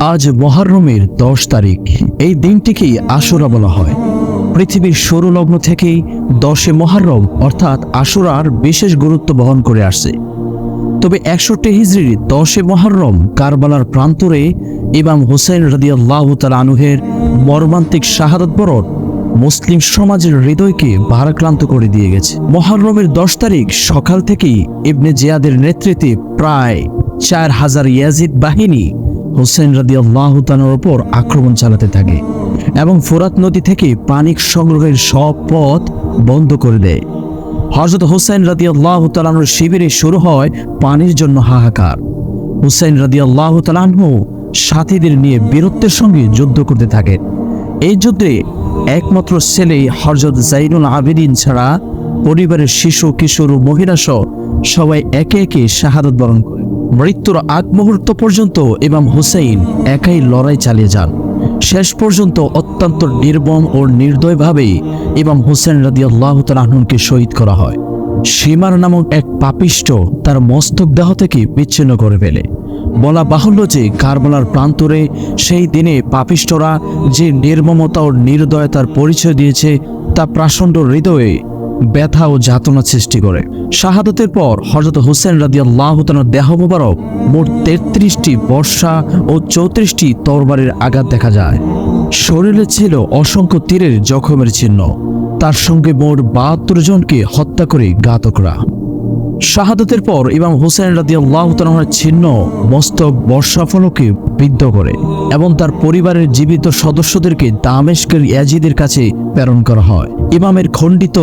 আজ মহারমের দশ তারিখ। এই দিনটিকেই আশুরা বলা হয়। পৃথিবীর সৌর লগ্ন থেকেই দশে মহারম, অর্থাৎ আশুরার বিশেষ গুরুত্ব বহন করে আসছে। তবে একষট্টি হিজড়ির দশে মহরম কারবালার প্রান্তরে ইমাম হুসেন রদিয়াল্লাহ আনুহের মর্মান্তিক শাহাদত বরণ মুসলিম সমাজের হৃদয়কে ভারাক্রান্ত করে দিয়ে গেছে। মহরমের দশ তারিখ সকাল থেকেই ইবনে জিয়াদের নেতৃত্বে প্রায় চার হাজার ইয়াজিদ বাহিনী হোসেন রদিয়াল্লাহ তালার ওপর আক্রমণ চালাতে থাকে এবং ফোরাত নদী থেকে পানি সংগ্রহের সব পথ বন্ধ করে দেয়। হজরত হুসেন রাদি আল্লাহ তালানোর শিবিরে শুরু হয় পানির জন্য হাহাকার। হুসেন রাদি আল্লাহ তালাহু সাথীদের নিয়ে বীরত্বের সঙ্গে যুদ্ধ করতে থাকেন এই যুদ্ধে একমাত্র ছেলে হজরত জাইনুল আবেদিন ছাড়া পরিবারের শিশু, কিশোর ও মহিলা সহ সবাই একে একে শাহাদত বরণ করে। মৃত্যুর আগ মুহূর্ত পর্যন্ত ইমাম হুসেইন একাই লড়াই চালিয়ে যান। শেষ পর্যন্ত অত্যন্ত নির্মম ও নির্দয়ভাবে ইমাম হুসেন রাদি আল্লাহ শহীদ করা হয়। সীমার নামক এক পাপিষ্ট তার মস্তক দেহ থেকে বিচ্ছিন্ন করে ফেলে। বলা বাহুল্য যে কারবালার প্রান্তরে সেই দিনে পাপিষ্টরা যে নির্মমতা ও নির্দয়তার পরিচয় দিয়েছে তা প্রাসণ্ড হৃদয়ে ব্যথা ও যাতনা সৃষ্টি করে। শাহাদতের পর হজরত হুসেন রাদি আল্লাহ দেহ মোবারক মোট তেত্রিশটি বর্ষা ও চৌত্রিশটি তরবারের আঘাত দেখা যায়। শরীরে ছিল অসংখ্য তীরের জখমের চিহ্ন। তার সঙ্গে মোট বাহাত্তর জনকে হত্যা করে ঘাতকরা। শাহাদতের পর ইমাম হুসেন রাদি আল্লাহ ছিন্ন মস্তক বর্ষাফলকে বিদ্ধ করে এবং তার পরিবারের জীবিত সদস্যদেরকে দামেশকের ইয়াজিদের কাছে প্রেরণ করা হয়। ইমামের খণ্ডিত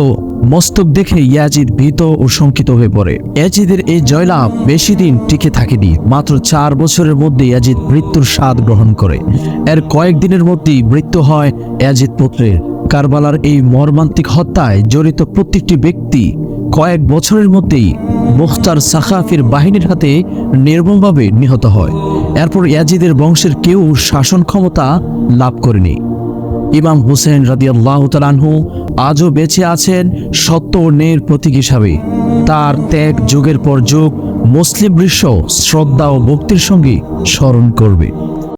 মস্তক দেখে ইয়াজিদ ভীত ও শঙ্কিত হয়ে পড়ে। ইয়াজিদের এই জয়লাভ বেশি দিন টিকে থাকেনি। মাত্র চার বছরের মধ্যে ইয়াজিদ মৃত্যুর স্বাদ গ্রহণ করে। এর কয়েকদিনের মধ্যেই মৃত্যু হয় ইয়াজিদ পুত্রের। কারবালার এই মর্মান্তিক হত্যায় জড়িত প্রত্যেকটি ব্যক্তি কয়েক বছরের মধ্যেই মুখতার সাখাফির বাহিনীর হাতে নির্মমভাবে নিহত হয়। এরপর ইয়াজিদের বংশের কেউ শাসন ক্ষমতা লাভ করেনি। ইমাম হুসেন রাদিয়াল্লাহ তালানহু আজও বেঁচে আছেন সত্য ও ন্যায়ের প্রতীক হিসাবে। তার ত্যাগ যুগের পর যুগ মুসলিম বিশ্ব শ্রদ্ধা ও ভক্তির সঙ্গে স্মরণ করবে।